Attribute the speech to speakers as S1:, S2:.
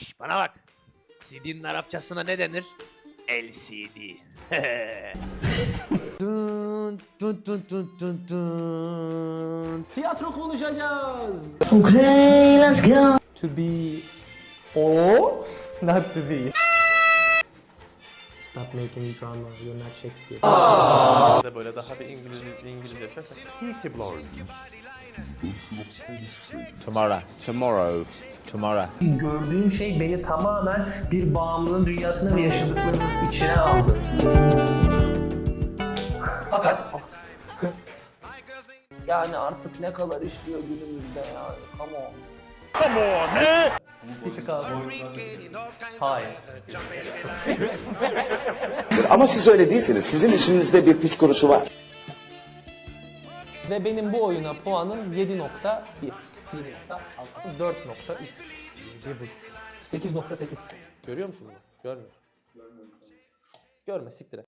S1: Şş, bana bak. CD'nin Arapçasına ne denir? LCD.
S2: Dun dun dun dun dun dun.
S3: Tiyatro konuşacağız.
S4: Okay, let's go.
S3: To be or not to be. Stop making drama. You're not Shakespeare.
S5: de böyle daha bir İngiliz İngilizce yaparsak Peaky Blinders.
S6: Tomorrow. Tomorrow. Tomorrow.
S7: Gördüğün şey beni tamamen bir bağımlılığın dünyasına ve yaşadıklarının içine aldı. Fakat yani artık ne kadar işliyor günümüzde ya. Come on. Difficult. Hayır.
S8: Ama siz öyle değilsiniz. Sizin içinizde bir piç kurusu var.
S3: Ve benim bu oyuna puanım 7.1. 7.6. 4.3. 8.8. Görüyor musun bunu? Görmüyor. Görme siktir et.